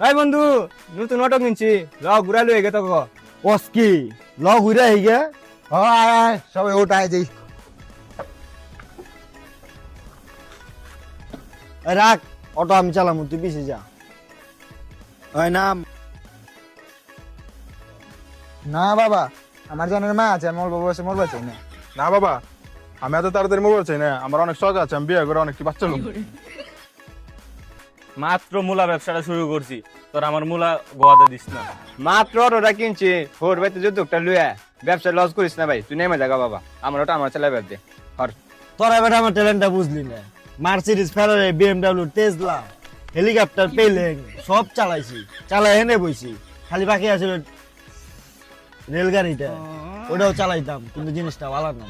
ভাই বন্ধু নতুন অটো কিনছি। ল ঘুরা লই গে তো কসকি ল ঘুরে আই গে আয় আয় সবাই ওটাই যাই রাখ অটো আমি চালামু তুই পিছে যা। ওই নাম। না বাবা আমার জনের মা আছে আমি অল্প বয়সে মরবা চাই না। না বাবা আমি এত তাড়াতাড়ি মোবাইল চাই না আমার অনেক শখ আছে আমি বিয়ে করে অনেক বাচ্চা লোক মাত্র মূলা ব্যবসাটা শুরু করছি। তোর আমার মূলা গোয়াতে দিস না। মাত্র অটোটা কিনছি। হোর ভাই তো যুদ্ধটা লুয়া ব্যবসা লস করিস না ভাই তুই নেমে জাগা বাবা। আমার ওটা আমার চালাই দে হর। তোরা বেটা আমার ট্যালেন্টটা বুঝলি না। Mercedes Ferrari BMW Tesla helicopter পেলেন সব চালাইছি। চালাই এনে বইছি। খালি বাকি আছে রেলগাড়িটা। ওটাও চালাইতাম কিন্তু জিনিসটা ভালো না।